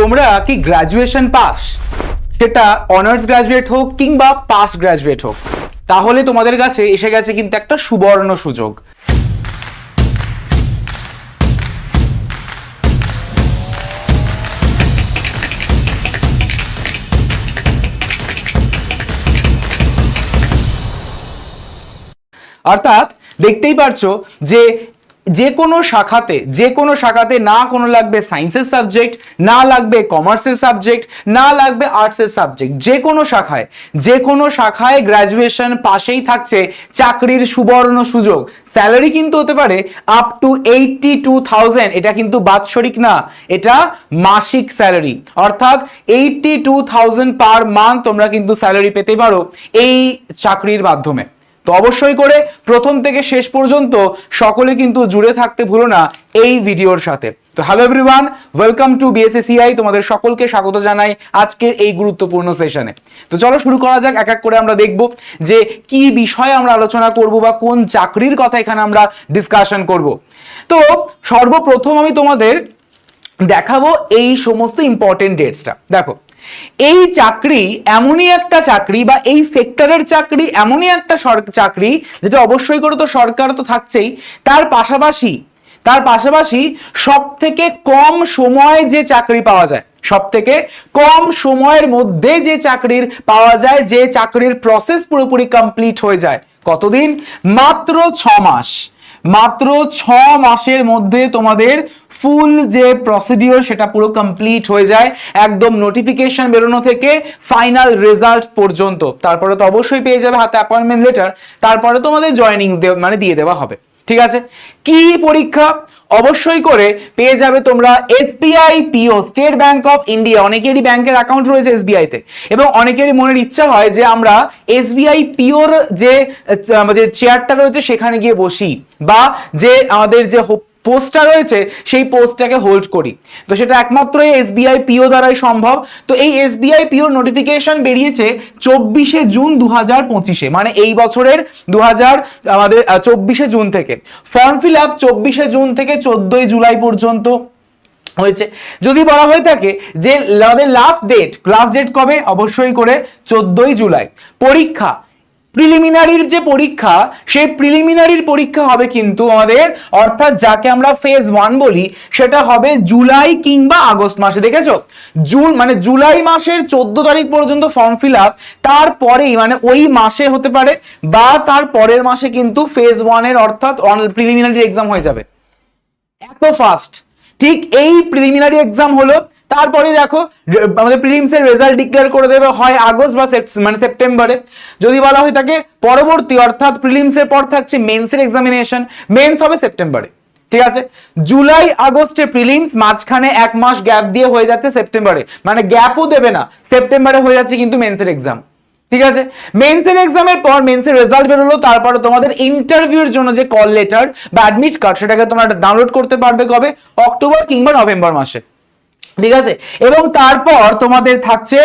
তোমরা কি graduation pass সেটা অনার্স গ্রাজুয়েট হোক কিংবা পাস গ্রাজুয়েট হোক, তাহলে তোমাদের কাছে এসে গেছে কিন্তু একটা সুবর্ণ সুযোগ। অর্থাৎ দেখতেই পারছ যে যে কোনো শাখাতে, যে কোনো শাখাতে না কোনো লাগবে সায়েন্সের সাবজেক্ট না লাগবে কমার্সের সাবজেক্ট না লাগবে আর্টসের সাবজেক্ট যে কোনো শাখায়, যে কোনো শাখায় গ্র্যাজুয়েশন পাশেই থাকছে চাকরির সুবর্ণ সুযোগ। স্যালারি কিন্তু হতে পারে up to eighty two thousand এটা কিন্তু বাৎসরিক না, এটা মাসিক স্যালারি অর্থাৎ eighty two thousand per month তোমরা কিন্তু স্যালারি পেতে পারো এই চাকরির মাধ্যমে। তো অবশ্যই করে প্রথম থেকে শেষ পর্যন্ত সকলে কিন্তু জুড়ে থাকতে ভুলো না এই ভিডিওর সাথে। তো hello everyone welcome to BSACI তোমাদের সকলকে স্বাগত জানাই আজকের এই গুরুত্বপূর্ণ সেশনে তো চলো শুরু করা যাক, এক এক করে আমরা দেখব যে কি বিষয়ে আমরা আলোচনা করব বা কোন চাকরির কথা এখানে আমরা ডিসকাশন করব। তো সর্বপ্রথম আমি তোমাদের দেখাবো এই সমস্ত ইম্পর্টেন্ট ডেটসটা দেখো এই চাকরি এমনই একটা চাকরি বা এই সেক্টরের চাকরি এমনই একটা চাকরি যেটা অবশ্যই করে তো সরকার তো থাকছেই, তার পাশাপাশি তার পাশাপাশি সব থেকে কম সময় যে চাকরি পাওয়া যায় সব থেকে কম সময়ের মধ্যে যে চাকরির পাওয়া যায়, যে চাকরির প্রসেস পুরোপুরি কমপ্লিট হয়ে যায়, কতদিন? মাত্র ছ মাস। মাত্র ছ মাসের মধ্যে তোমাদের ফুল যে প্রসিডিওর সেটা পুরো কমপ্লিট হয়ে যায় একদম নোটিফিকেশন বেরোনো থেকে ফাইনাল রেজাল্ট পর্যন্ত। তারপরে তো অবশ্যই পেয়ে যাবে হাতে অ্যাপয়েন্টমেন্ট লেটার তারপরে তোমাদের জয়নিং মানে দিয়ে দেওয়া হবে। ঠিক আছে? কি পরীক্ষা? অবশ্যই করে পেয়ে যাবে তোমরা SBI PO State Bank of India অনেকেরই ব্যাংকের অ্যাকাউন্ট রয়েছে এসবিআই তে। এবং অনেকেরই মনের ইচ্ছা হয় যে আমরা এসবিআই পিওর যে আমাদের চেয়ারটা রয়েছে সেখানে গিয়ে বসি। বা যে আমাদের যে পোস্টটা রয়েছে, সেই পোস্টটাকে হোল্ড করি। তো সেটা একমাত্র এসবিআই পিও দ্বারাই সম্ভব। তো এই এসবিআই পিওর নোটিফিকেশন বেরিয়েছে চব্বিশে জুন দু হাজার পঁচিশে মানে এই বছরের দু হাজার আমাদের চব্বিশে জুন থেকে। ফর্ম ফিল আপ চব্বিশে জুন থেকে চোদ্দই জুলাই পর্যন্ত হয়েছে। যদি বলা হয়ে থাকে যে লাস্ট ডেট লাস্ট ডেট কবে? অবশ্যই করে চোদ্দই জুলাই। পরীক্ষা প্রিলিমিনারির যে পরীক্ষা, সেই প্রিলিমিনারির পরীক্ষা হবে কিন্তু আমাদের, অর্থাৎ যাকে আমরা ফেজ ওয়ান বলি, সেটা হবে জুলাই কিংবা আগস্ট মাসে, দেখেছ? জুন মানে জুলাই মাসের চোদ্দ তারিখ পর্যন্ত ফর্ম ফিল আপ তারপরেই মানে ওই মাসে হতে পারে, বা তার পরের মাসে কিন্তু ফেজ ওয়ানের অর্থাৎ প্রিলিমিনারি এক্সাম হয়ে যাবে। এত ফাস্ট ঠিক এই প্রিলিমিনারি এক্সাম হলো তারপরে দেখো আমাদের প্রিলিমস এর রেজাল্ট ডিক্লেয়ার করে দেবে হয় আগস্ট বা মানে সেপ্টেম্বরে। যদি বলা হয় থাকে, পরবর্তী, অর্থাৎ প্রিলিমস এর পর থাকছে মেন্স এর এক্সামিনেশন মেন্স হবে সেপ্টেম্বরে। ঠিক আছে? জুলাই, আগস্টে প্রিলিমস মাঝখানে এক মাস গ্যাপ দিয়ে হয়ে যাচ্ছে সেপ্টেম্বরে। মানে গ্যাপও দেবে না, সেপ্টেম্বরে হয়ে যাচ্ছে কিন্তু মেন্সের এক্সাম ঠিক আছে? মেন্সের এক্সামের পর মেন্সের রেজাল্ট বেরোলো, তারপরে তোমাদের ইন্টারভিউর জন্য যে কল লেটার বা অ্যাডমিট কার্ড সেটাকে তোমরা ডাউনলোড করতে পারবে কবে? অক্টোবর কিংবা নভেম্বর মাসে। ঠিক আছে? এবং তারপর তোমাদের থাকছে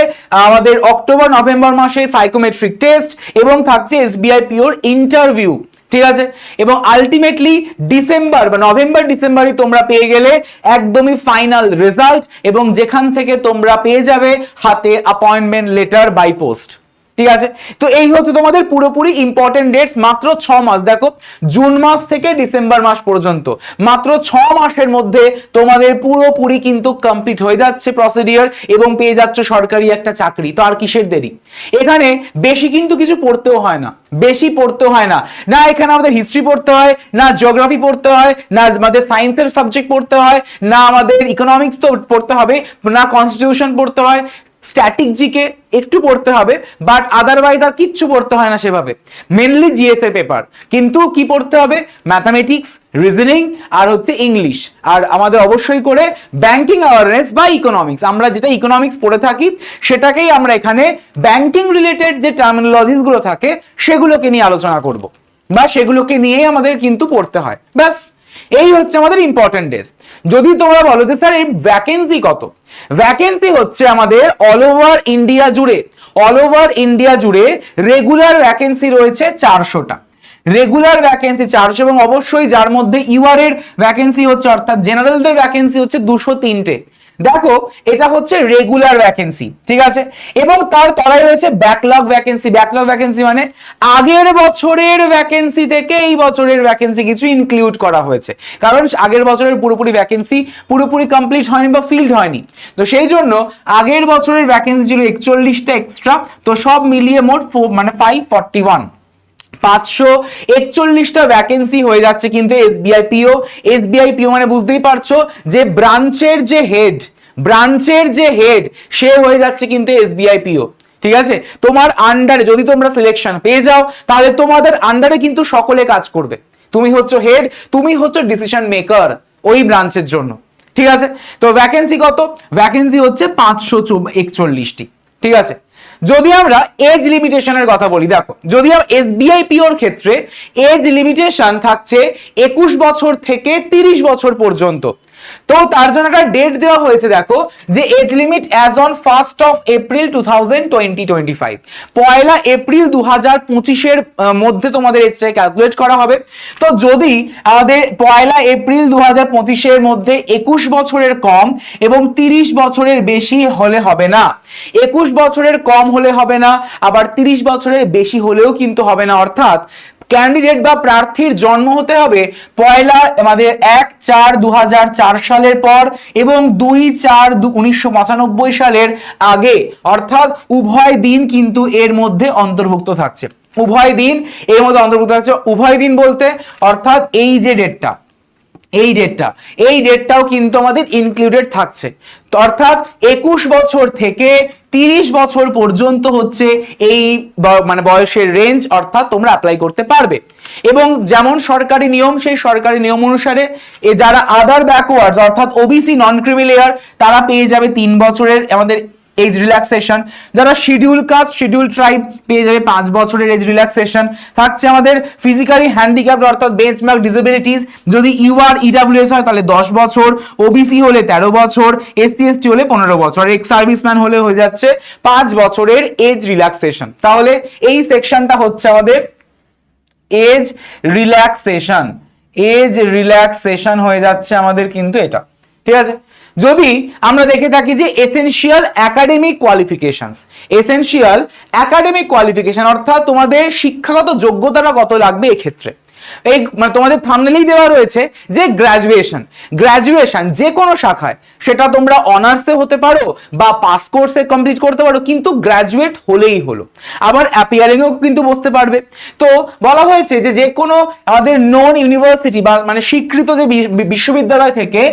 আমাদের অক্টোবর, নভেম্বর মাসে সাইকোমেট্রিক টেস্ট এবং থাকছে এসবিআই পিওর ইন্টারভিউ ঠিক আছে? এবং আলটিমেটলি ডিসেম্বর বা নভেম্বর, ডিসেম্বরই তোমরা পেয়ে গেলে একদমই ফাইনাল রেজাল্ট এবং যেখান থেকে তোমরা পেয়ে যাবে হাতে অ্যাপয়েন্টমেন্ট লেটার বাই পোস্ট ঠিক আছে? তো এই হচ্ছে তোমাদের পুরোপুরি ইম্পর্টেন্ট ডেটস মাত্র ছ মাস। দেখো, জুন মাস থেকে ডিসেম্বর মাস পর্যন্ত। মাত্র ছ মাসের মধ্যে তোমাদের পুরোপুরি কিন্তু কমপ্লিট হয়ে যাচ্ছে প্রসিডিওর এবং পেয়ে যাচ্ছ সরকারি একটা চাকরি। তো আর কিসের দেরি? এখানে বেশি কিন্তু কিছু পড়তেও হয় না। বেশি পড়তে হয় না। না এখানে আমাদের হিস্ট্রি পড়তে হয়, না জিওগ্রাফি পড়তে হয়, না আমাদের সায়েন্সের সাবজেক্ট পড়তে হয়, না আমাদের ইকোনমিক্স তো পড়তে হবে, না কনস্টিটিউশন পড়তে হয় স্ট্যাটিক জিকে একটু পড়তে হবে বাট আদারওয়াইজ আর কিচ্ছু পড়তে হয় না সেভাবে। মেনলি জিএস এর পেপার কিন্তু কি পড়তে হবে? ম্যাথামেটিক্স রিজনিং আর হচ্ছে ইংলিশ আর আমাদের অবশ্যই করে ব্যাংকিং অ্যাওয়ারনেস বা ইকোনমিক্স আমরা যেটা ইকোনমিক্স পড়ে থাকি, সেটাকেই আমরা এখানে ব্যাংকিং রিলেটেড যে টার্মিনোলজিসগুলো থাকে, সেগুলোকে নিয়ে আলোচনা করব। বা সেগুলোকে নিয়েই আমাদের কিন্তু পড়তে হয়। ব্যাস। এই হচ্ছে আমাদের ইম্পর্টেন্ট ডেজ যদি তোমরা বলো যে, স্যার, এই ভ্যাকেন্সি কত? ভ্যাকেন্সি হচ্ছে আমাদের অল ওভার ইন্ডিয়া জুড়ে অল ওভার ইন্ডিয়া জুড়ে রেগুলার ভ্যাকেন্সি রয়েছে চারশোটা। রেগুলার ভ্যাকেন্সি চারশো এবং অবশ্যই যার মধ্যে ইউআর এর ভ্যাকেন্সি হচ্ছে, অর্থাৎ জেনারেলদের ভ্যাকেন্সি হচ্ছে দুশো তিনটে। দেখো, এটা হচ্ছে রেগুলার ভ্যাকেন্সি ঠিক আছে? এবং তার তলায় রয়েছে ব্যাকলগ ভ্যাকেন্সি ব্যাকলগ ভ্যাকেন্সি মানে আগের বছরের ভ্যাকেন্সি থেকে এই বছরের ভ্যাকেন্সি কিছু ইনক্লুড করা হয়েছে। কারণ আগের বছরের পুরোপুরি ভ্যাকেন্সি পুরোপুরি কমপ্লিট হয়নি বা ফিল্ড হয়নি। তো সেই জন্য আগের বছরের ভ্যাকেন্সি ছিল একচল্লিশটা এক্সট্রা তো সব মিলিয়ে মোট মানে ফাইভ ফর্টি ওয়ান পাঁচশো একচল্লিশটা ভ্যাকেন্সি হয়ে যাচ্ছে কিন্তু এসবিআই পিও এসবিআই পিও মানে বুঝতেই পারছ যে ব্রাঞ্চের যে হেড ব্রাঞ্চের যে হেড সে হয়ে যাচ্ছে কিন্তু এসবিআই পিও ঠিক আছে? তোমার আন্ডারে যদি তোমরা সিলেকশন পেয়ে যাও, তাহলে তোমাদের আন্ডারে কিন্তু সকলে কাজ করবে। তুমি হচ্ছে হেড তুমি হচ্ছে ডিসিশন মেকার ওই ব্রাঞ্চের জন্য। ঠিক আছে? তো ভ্যাকেন্সি কত? ভ্যাকেন্সি হচ্ছে পাঁচশো একচল্লিশটি। ঠিক আছে? যদি আমরা এজ লিমিটেশনের কথা বলি, দেখো, যদি এসবিআই পিওর ক্ষেত্রে এজ লিমিটেশন থাকছে একুশ বছর থেকে তিরিশ বছর পর্যন্ত তো তার জন্য একটা ডেট দেওয়া হয়েছে, দেখো, যে age limit as on first of April two thousand twenty twenty five Poila April দু হাজার পঁচিশের মধ্যে তোমাদের এজটাকে ক্যালকুলেট করা হবে। তো যদি আমাদের পয়লা এপ্রিল দু হাজার পঁচিশের মধ্যে একুশ বছরের কম এবং তিরিশ বছরের বেশি হলে হবে না। একুশ বছরের কম হলে হবে না, আবার তিরিশ বছরের বেশি হলেও কিন্তু হবে না। অর্থাৎ ক্যান্ডিডেট বা প্রার্থীর জন্ম হতে হবে পয়লা আমাদের এক চার দু সালের পর এবং দুই চার উনিশশো সালের আগে। অর্থাৎ উভয় দিন কিন্তু এর মধ্যে অন্তর্ভুক্ত থাকছে। উভয় দিন এর মধ্যে অন্তর্ভুক্ত থাকছে উভয় দিন বলতে অর্থাৎ এই যে ডেটটা এই ডেটটা এই ডেটটাও কিন্তু আমাদের ইনক্লুডেড থাকছে। অর্থাৎ একুশ বছর থেকে তিরিশ বছর পর্যন্ত হচ্ছে এই মানে বয়সের রেঞ্জ অর্থাৎ তোমরা অ্যাপ্লাই করতে পারবে। এবং যেমন সরকারি নিয়ম, সেই সরকারি নিয়ম অনুসারে এ যারা আদার ব্যাকওয়ার্ডস অর্থাৎ ওবিসি নন ক্রিমিলেয়ার তারা পেয়ে যাবে তিন বছরের আমাদের এজ রিল্যাক্সেশন যারা শিডিউল কাস্ট শিডিউল ট্রাইব পেয়ে যাবে পাঁচ বছরের এজ রিল্যাক্সেশন থাকছে আমাদের ফিজিক্যালি হ্যান্ডিক্যাপ অর্থাৎ বেঞ্চ বেঞ্চমার্ক ডিসেবিলিটিস যদি ইউআর ইডাব্লিউএস হয়, তাহলে দশ বছর। ওবিসি হলে তেরো বছর। এসসি এসটি হলে পনেরো বছর। এক্স সার্ভিসম্যান হলে হয়ে যাচ্ছে পাঁচ বছরের এজ রিল্যাক্সেশন তাহলে এই সেকশনটা হচ্ছে আমাদের এজ রিল্যাক্সেশন এজ রিল্যাক্সেশন হয়ে যাচ্ছে আমাদের কিন্তু এটা। ঠিক আছে? যদি আমরা দেখে থাকি যে essential academic qualifications essential academic qualification অর্থাৎ তোমাদের শিক্ষাগত যোগ্যতাটা কত লাগবে এক্ষেত্রে? এই মানে তোমাদের থামনেলেই দেওয়া রয়েছে যে গ্রাজুয়েশন গ্রাজুয়েশন যে কোনো শাখায় সেটা তোমরা অনার্সে হতে পারো বা পাস কোর্সে কমপ্লিট করতে পারো, কিন্তু গ্রাজুয়েট হলেই হলো। আবার অ্যাপিয়ারিংও কিন্তু বসতে পারবে। তো বলা হয়েছে যে যে কোনো আমাদের নন ইউনিভার্সিটি বা মানে স্বীকৃত যে বিশ্ববিদ্যালয় থেকে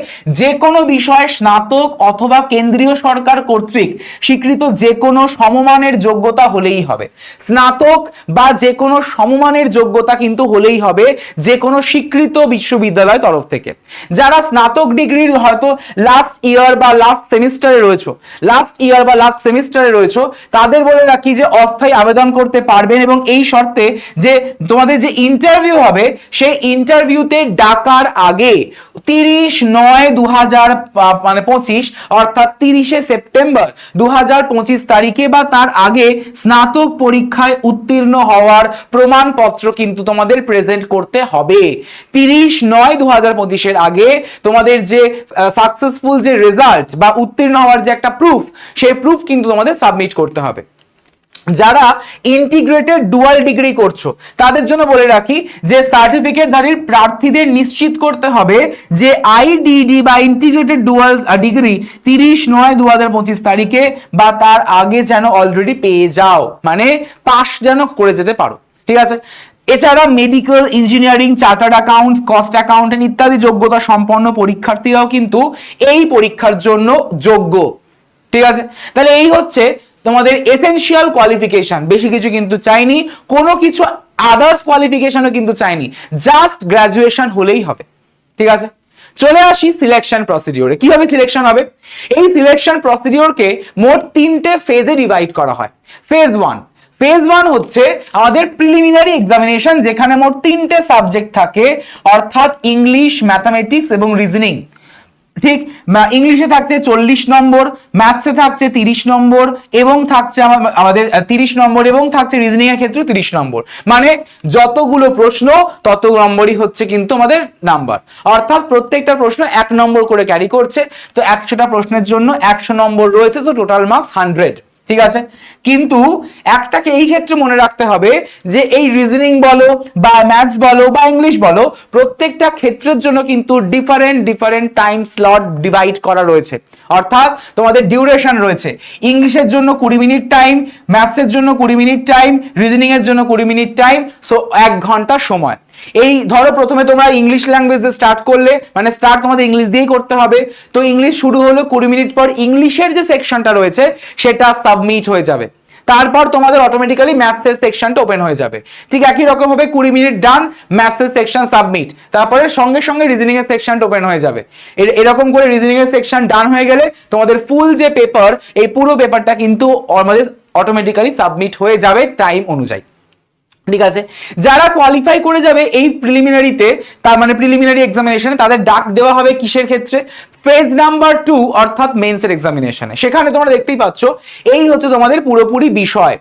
যে কোনো বিষয়ে স্নাতক অথবা কেন্দ্রীয় সরকার কর্তৃক স্বীকৃত যে কোনো সমমানের যোগ্যতা হলেই হবে। স্নাতক বা যে কোনো সমমানের যোগ্যতা কিন্তু হলেই হবে যে কোনো স্বীকৃত বিশ্ববিদ্যালয় তরফ থেকে। যারা স্নাতক ডিগ্রির হয়তো লাস্ট ইয়ার বা লাস্ট সেমিস্টারে রয়েছে লাস্ট ইয়ার বা লাস্ট সেমিস্টারে রয়েছে, তাদের বলে রাখি যে অস্থায়ী আবেদন করতে পারবেন এবং এই শর্তে যে তোমাদের যে ইন্টারভিউ হবে, সেই ইন্টারভিউতে ডাকার আগে তিরিশ নয় দু মানে পঁচিশ, অর্থাৎ তিরিশে সেপ্টেম্বর দু হাজার পঁচিশ তারিখে বা তার আগে স্নাতক পরীক্ষায় উত্তীর্ণ হওয়ার প্রমাণপত্র কিন্তু তোমাদের প্রেজেন্ট করতে হবে। তিরিশ নয় দু হাজার পঁচিশের আগে তোমাদের যে সাকসেসফুল যে রেজাল্ট বা উত্তীর্ণ হওয়ার যে একটা প্রুফ সেই প্রুফ কিন্তু তোমাদের সাবমিট করতে হবে। যারা ইন্টিগ্রেটেড ডুয়াল ডিগ্রি করছ, তাদের জন্য বলে রাখি যে সার্টিফিকেটধারীর প্রার্থীদের নিশ্চিত করতে হবে যে আইডিডি বা ইন্টিগ্রেটেড ডুয়াল ডিগ্রি তিরিশ নয় দু হাজার পঁচিশ তারিখে বা তার আগে যেন অলরেডি পেয়ে যাও। মানে পাস যেন করে যেতে পারো। ঠিক আছে? এছাড়া medical engineering chartered account cost accountant ইত্যাদি যোগ্যতা সম্পন্ন পরীক্ষার্থীরাও কিন্তু এই পরীক্ষার জন্য যোগ্য। ঠিক আছে? তাহলে এই হচ্ছে তোমাদের এসেনশিয়াল কোয়ালিফিকেশন বেশি কিছু কিন্তু চাইনি, কোনো কিছু আদার্স কোয়ালিফিকেশনও কিন্তু চাইনি। জাস্ট গ্রাজুয়েশন হলেই হবে। ঠিক আছে? চলে আসি সিলেকশন প্রসিডিওরে কীভাবে সিলেকশন হবে? এই সিলেকশন প্রসিডিওরকে মোট তিনটে ফেজে ডিভাইড করা হয়। ফেজ ওয়ান ফেজ ওয়ান হচ্ছে আমাদের প্রিলিমিনারি এক্সামিনেশন যেখানে মোট তিনটে সাবজেক্ট থাকে, অর্থাৎ ইংলিশ ম্যাথামেটিক্স এবং রিজনিং ঠিক ইংলিশে থাকছে চল্লিশ নম্বর ম্যাথসে থাকছে তিরিশ নম্বর এবং থাকছে আমা- আমাদের তিরিশ নম্বর এবং থাকছে রিজনিং এর ক্ষেত্রে তিরিশ নম্বর। মানে যতগুলো প্রশ্ন, তত নম্বরই হচ্ছে কিন্তু আমাদের নাম্বার অর্থাৎ প্রত্যেকটা প্রশ্ন এক নম্বর করে ক্যারি করছে। তো একশোটা প্রশ্নের জন্য একশো নম্বর রয়েছে তো টোটাল মার্কস হান্ড্রেড ঠিক আছে? কিন্তু একটাকে এই ক্ষেত্রে মনে রাখতে হবে যে এই রিজনিং বলো বা ম্যাথস বলো বা ইংলিশ বলো, প্রত্যেকটা ক্ষেত্রের জন্য কিন্তু different different time slot divide করা রয়েছে। অর্থাৎ তোমাদের ডিউরেশন রয়েছে। ইংলিশের জন্য কুড়ি মিনিট টাইম ম্যাথসের জন্য কুড়ি মিনিট টাইম রিজনিং এর জন্য কুড়ি মিনিট টাইম সো এক ঘণ্টা সময়। এই ধরো প্রথমে তোমরা ইংলিশ ল্যাঙ্গুয়েজ দিয়ে স্টার্ট করলে মানে স্টার্ট তোমাদের ইংলিশ দিয়েই করতে হবে। তো ইংলিশ শুরু হলো কুড়ি মিনিট পর ইংলিশের যে সেকশনটা রয়েছে, সেটা সাবমিট হয়ে যাবে। তারপর তোমাদের অটোমেটিক্যালি ম্যাথসের সেকশনটা ওপেন হয়ে যাবে। ঠিক একই রকম ভাবে কুড়ি মিনিট ডান ম্যাথসের সেকশন সাবমিট তারপরে সঙ্গে সঙ্গে রিজনিং এর সেকশনটা ওপেন হয়ে যাবে। এর- এরকম করে রিজনিং এর সেকশন ডান হয়ে গেলে তোমাদের ফুল যে পেপার এই পুরো পেপারটা কিন্তু আমাদের অটোমেটিক্যালি সাবমিট হয়ে যাবে টাইম অনুযায়ী। ঠিক আছে? যারা কোয়ালিফাই করে যাবে এই প্রিলিমিনারিতে তার মানে প্রিলিমিনারি এক্সামিনেশনে তাদের ডাক দেওয়া হবে কিসের ক্ষেত্রে? ফেজ নাম্বার টু অর্থাৎ মেন্সের এক্সামিনেশনে সেখানে তোমরা দেখতেই পাচ্ছ, এই হচ্ছে তোমাদের পুরোপুরি বিষয়।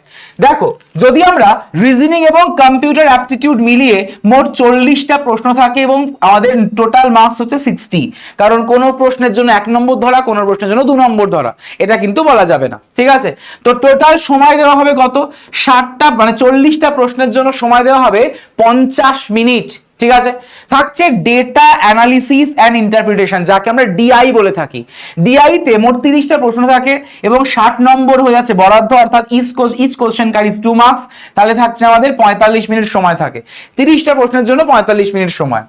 দেখো, যদি আমরা রিজনিং এবং কম্পিউটার অ্যাপটিটিউড মিলিয়ে মোট চল্লিশটা প্রশ্ন থাকে এবং আমাদের টোটাল মার্কস হচ্ছে সিক্সটি কারণ কোনো প্রশ্নের জন্য এক নম্বর ধরা, কোনো প্রশ্নের জন্য দু নম্বর ধরা, এটা কিন্তু বলা যাবে না, ঠিক আছে? তো টোটাল সময় দেওয়া হবে কত? ষাটটা মানে চল্লিশটা প্রশ্নের জন্য সময় দেওয়া হবে পঞ্চাশ মিনিট। ঠিক আছে? থাকছে ডেটা অ্যানালিসিস অ্যান্ড ইন্টারপ্রিটেশন যাকে আমরা ডিআই বলে থাকি। ডিআই তে মোট তিরিশটা প্রশ্ন থাকে এবং ষাট নম্বর হয়ে যাচ্ছে বরাদ্দ, অর্থাৎ each each question carries two marks তাহলে থাকছে আমাদের পঁয়তাল্লিশ মিনিট সময় থাকে। তিরিশটা প্রশ্নের জন্য পঁয়তাল্লিশ মিনিট সময়।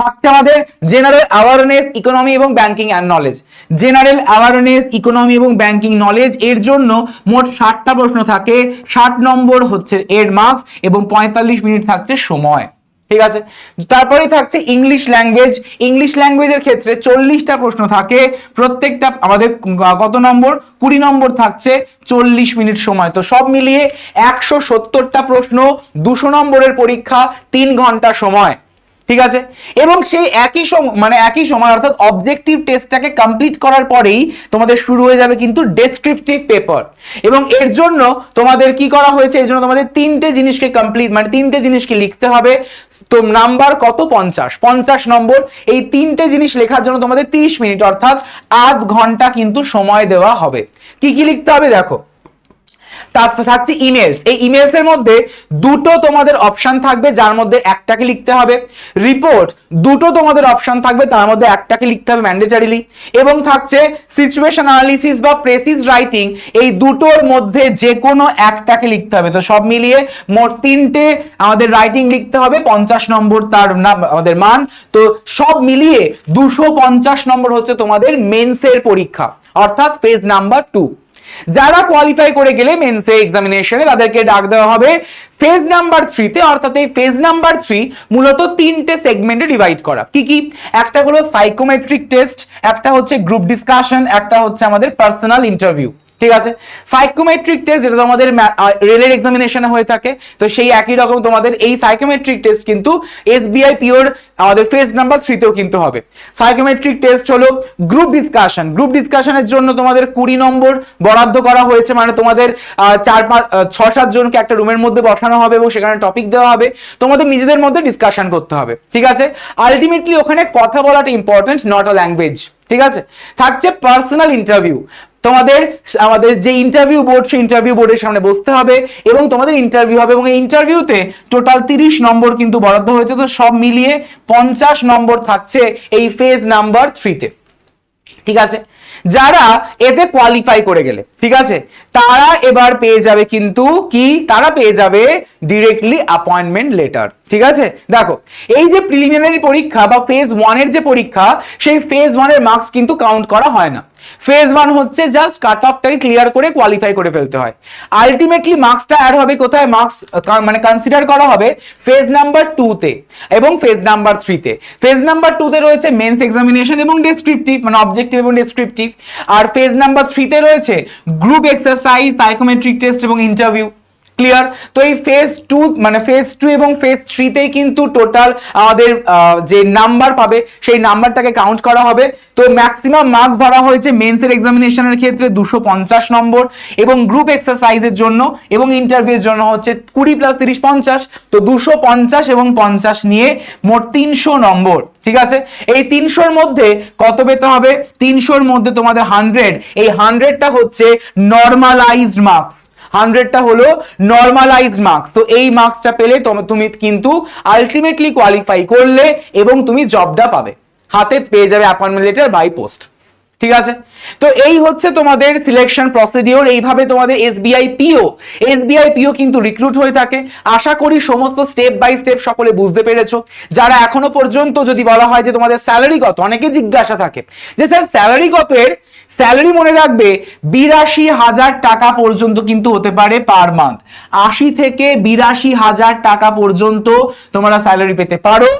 থাকছে আমাদের জেনারেল অ্যাওয়ারনেস ইকোনমি এবং banking and knowledge general awareness economy এবং ব্যাংকিং নলেজ এর জন্য মোট ষাটটা প্রশ্ন থাকে। ষাট নম্বর হচ্ছে এর মার্কস এবং পঁয়তাল্লিশ মিনিট থাকছে সময়। ঠিক আছে? তারপরেই থাকছে ইংলিশ ল্যাঙ্গুয়েজ ইংলিশ ল্যাঙ্গুয়েজের ক্ষেত্রে চল্লিশটা প্রশ্ন থাকে। প্রত্যেকটা আমাদের কত নম্বর? কুড়ি নম্বর থাকছে চল্লিশ মিনিট সময়। তো সব মিলিয়ে একশো সত্তরটা প্রশ্ন, দুশো নম্বরের পরীক্ষা, তিন ঘণ্টা সময়। ঠিক আছে? এবং সেই একই মানে একই সময়, অর্থাৎ অবজেক্টিভ টেস্টটাকে কমপ্লিট করার পরেই তোমাদের শুরু হয়ে যাবে কিন্তু ডেসক্রিপটিভ পেপার এবং এর জন্য তোমাদের কি করা হয়েছে? এর জন্য তোমাদের তিনটে জিনিসকে কমপ্লিট মানে তিনটে জিনিসকে লিখতে হবে। তো নাম্বার কত? পঞ্চাশ। পঞ্চাশ নম্বর, এই তিনটে জিনিস লেখার জন্য তোমাদের তিরিশ মিনিট, অর্থাৎ আধ ঘণ্টা কিন্তু সময় দেওয়া হবে। কি কি লিখতে হবে দেখো? তারপর থাকছে ইমেলস এই ইমেলস এর মধ্যে দুটো তোমাদের অপশন থাকবে, যার মধ্যে একটাকে লিখতে হবে। রিপোর্ট দুটো তোমাদের অপশন থাকবে, তার মধ্যে একটাকে লিখতে হবে ম্যান্ডেটারিলি এবং থাকছে সিচুয়েশন অ্যানালিসিস বা প্রেসিস রাইটিং এই দুটোর মধ্যে যে কোনো একটাকে লিখতে হবে। তো সব মিলিয়ে মোট তিনটে আমাদের রাইটিং লিখতে হবে, পঞ্চাশ নম্বর তার আমাদের মান। তো সব মিলিয়ে দুশো পঞ্চাশ নম্বর হচ্ছে তোমাদের মেন্সের পরীক্ষা, অর্থাৎ ফেজ নাম্বার টু যারা কোয়ালিফাই করে গেলে মেন্সে এক্সামিনেশনে তাদেরকে ডাক দেওয়া হবে ফেজ নাম্বার থ্রিতে অর্থাৎ এই ফেজ নাম্বার থ্রি মূলত তিনটে সেগমেন্টে ডিভাইড করা। কি কি? একটা হলো সাইকোমেট্রিক টেস্ট একটা হচ্ছে গ্রুপ ডিসকাশন একটা হচ্ছে আমাদের পার্সোনাল ইন্টারভিউ ঠিক আছে? সাইকোমেট্রিক টেস্ট যেটা তোমাদের রেলের এক্সামিনেশনে হয়ে থাকে, তো সেই একই রকম তোমাদের এই সাইকোমেট্রিক টেস্ট কিন্তু এসবিআই পিওর আমাদের ফেজ নাম্বার থ্রিতেও কিন্তু হবে। সাইকোমেট্রিক টেস্ট হলো গ্রুপ ডিসকাশন গ্রুপ ডিসকাশনের জন্য তোমাদের কুড়ি নম্বর বরাদ্দ করা হয়েছে মানে তোমাদের চার পাঁচ ছ সাত জনকে একটা রুমের মধ্যে বসানো হবে এবং সেখানে টপিক দেওয়া হবে। তোমাদের নিজেদের মধ্যে ডিসকাশন করতে হবে, ঠিক আছে? আলটিমেটলি ওখানে কথা বলাটা ইম্পর্টেন্ট নট আ ল্যাঙ্গুয়েজ ঠিক আছে? থাকছে পার্সোনাল ইন্টারভিউ তোমাদের, আমাদের যে ইন্টারভিউ বোর্ড সেই ইন্টারভিউ বোর্ডের সামনে বসতে হবে এবং তোমাদের ইন্টারভিউ হবে এবং এই ইন্টারভিউতে টোটাল তিরিশ নম্বর কিন্তু বরাদ্দ হয়েছে। তো সব মিলিয়ে পঞ্চাশ নম্বর থাকছে এই ফেজ নাম্বার থ্রিতে ঠিক আছে? যারা এতে কোয়ালিফাই করে গেলে, ঠিক আছে? তারা এবার পেয়ে যাবে কিন্তু কি? তারা পেয়ে যাবে ডিরেক্টলি অ্যাপয়েন্টমেন্ট লেটার ঠিক আছে? দেখো, এই যে প্রিলিমিনারি পরীক্ষা বা ফেজ ওয়ানের যে পরীক্ষা, সেই ফেজ ওয়ানের মার্কস কিন্তু কাউন্ট করা হয় না। ফেজ ওয়ান হচ্ছে জাস্ট কাট অফটাকে ক্লিয়ার করে কোয়ালিফাই করে ফেলতে হয়। আলটিমেটলি মার্কসটা অ্যাড হবে কোথায়? মার্কস মানে কনসিডার করা হবে ফেজ নাম্বার টুতে এবং ফেজ নাম্বার থ্রিতে ফেজ নাম্বার টুতে রয়েছে মেন্স এক্সামিনেশন এবং ডেসক্রিপটিভ মানে অবজেক্টিভ এবং ডেসক্রিপটিভ আর ফেজ নাম্বার থ্রিতে রয়েছে গ্রুপ এক্সারসাইজ সাইকোমেট্রিক টেস্ট এবং ইন্টারভিউ ক্লিয়ার তো এই ফেজ টু মানে ফেজ টু এবং ফেজ থ্রিতেই কিন্তু টোটাল আমাদের যে নাম্বার পাবে, সেই নাম্বারটাকে কাউন্ট করা হবে। তো ম্যাক্সিমাম মার্কস ধরা হয়েছে মেন্সের এক্সামিনেশনের ক্ষেত্রে দুশো পঞ্চাশ নম্বর এবং গ্রুপ এক্সারসাইজের জন্য এবং ইন্টারভিউর জন্য হচ্ছে কুড়ি প্লাস তিরিশ পঞ্চাশ। তো দুশো পঞ্চাশ এবং পঞ্চাশ নিয়ে মোট তিনশো নম্বর, ঠিক আছে? এই তিনশোর মধ্যে কত পেতে হবে? তিনশোর মধ্যে তোমাদের হান্ড্রেড এই হান্ড্রেডটা হচ্ছে নর্মালাইজড মার্কস হান্ড্রেডটা হলো নর্মালাইজড মার্কস তো এই মার্কসটা পেলে তুমি কিন্তু আলটিমেটলি কোয়ালিফাই করলে এবং তুমি জবটা পাবে। হাতে পেয়ে যাবে অ্যাপয়েন্টমেন্ট লেটার বাই পোস্ট ঠিক আছে? তো এই হচ্ছে তোমাদের সিলেকশন প্রসিডিওর এইভাবে তোমাদের এসবিআই পিও এসবিআই পিও কিন্তু রিক্রুট হয়ে থাকে। আশা করি সমস্ত স্টেপ বাই স্টেপ সকলে বুঝতে পেরেছ। যারা এখনও পর্যন্ত যদি বলা হয় যে তোমাদের স্যালারি কত, অনেকে জিজ্ঞাসা থাকে যে, স্যার স্যালারি কত এর? স্যালারি মনে রাখবে বিরাশি হাজার টাকা পর্যন্ত কিন্তু হতে পারে পার মান্থ। আশি থেকে বিরাশি হাজার টাকা পর্যন্ত তোমরা স্যালারি পেতে পারো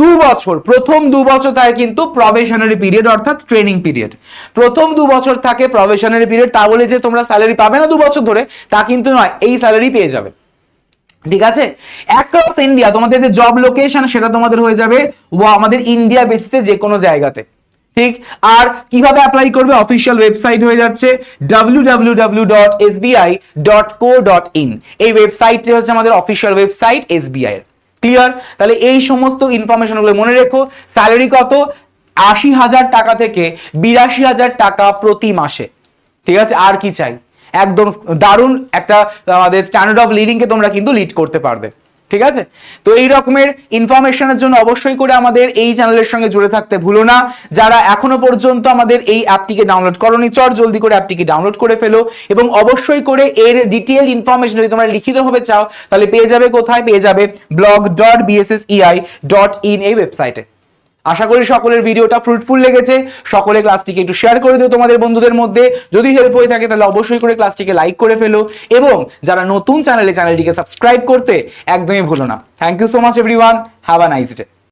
দু বছর। প্রথম দু বছর থাকে কিন্তু প্রবেশনারি পিরিয়ড অর্থাৎ ট্রেনিং পিরিয়ড প্রথম দু বছর থাকে প্রবেশনারি পিরিয়ড তা বলে যে তোমরা স্যালারি পাবে না দু বছর ধরে, তা কিন্তু নয়, এই স্যালারি পেয়ে যাবে। ঠিক আছে? অ্যাক্রস ইন্ডিয়া তোমাদের যে জব লোকেশন সেটা তোমাদের হয়ে যাবে ও আমাদের ইন্ডিয়া বেসিসে যে কোনো জায়গাতে। ঠিক, আর কীভাবে অ্যাপ্লাই করবে? অফিসিয়াল ওয়েবসাইট হয়ে যাচ্ছে www.sbi.co.in এই ওয়েবসাইটটি হচ্ছে আমাদের অফিসিয়াল ওয়েবসাইট এসবিআই এর। ক্লিয়ার তাহলে এই সমস্ত ইনফরমেশনগুলো মনে রেখো স্যালারি কত? আশি হাজার টাকা থেকে বিরাশি হাজার টাকা প্রতি মাসে। ঠিক আছে? আর কি চাই? একদম দারুণ একটা আমাদের স্ট্যান্ডার্ড অফ লিভিং কে তোমরা কিন্তু লিড করতে পারবে। ঠিক আছে? তো এই রকমের ইনফরমেশনের জন্য অবশ্যই করে আমাদের এই চ্যানেলের সঙ্গে জুড়ে থাকতে ভুলো না। যারা এখনও পর্যন্ত আমাদের এই অ্যাপটিকে ডাউনলোড করনি চর জলদি করে অ্যাপটিকে ডাউনলোড করে ফেলো এবং অবশ্যই করে এর ডিটেল ইনফরমেশন যদি তোমরা লিখিতভাবে চাও, তাহলে পেয়ে যাবে কোথায়? পেয়ে যাবে blog dot BSSEI dot in এই ওয়েবসাইটে আশা করি সকলের ভিডিওটা ফ্রুটফুল লেগেছে। সকলে ক্লাসটিকে একটু শেয়ার করে দিও তোমাদের বন্ধুদের মধ্যে। যদি হেল্প হয়ে থাকে তাহলে অবশ্যই করে ক্লাসটিকে লাইক করে ফেলো। এবং যারা নতুন চ্যানেলে চ্যানেলটিকে সাবস্ক্রাইব করতে একদমই ভুলো না। Thank you so much everyone have a nice day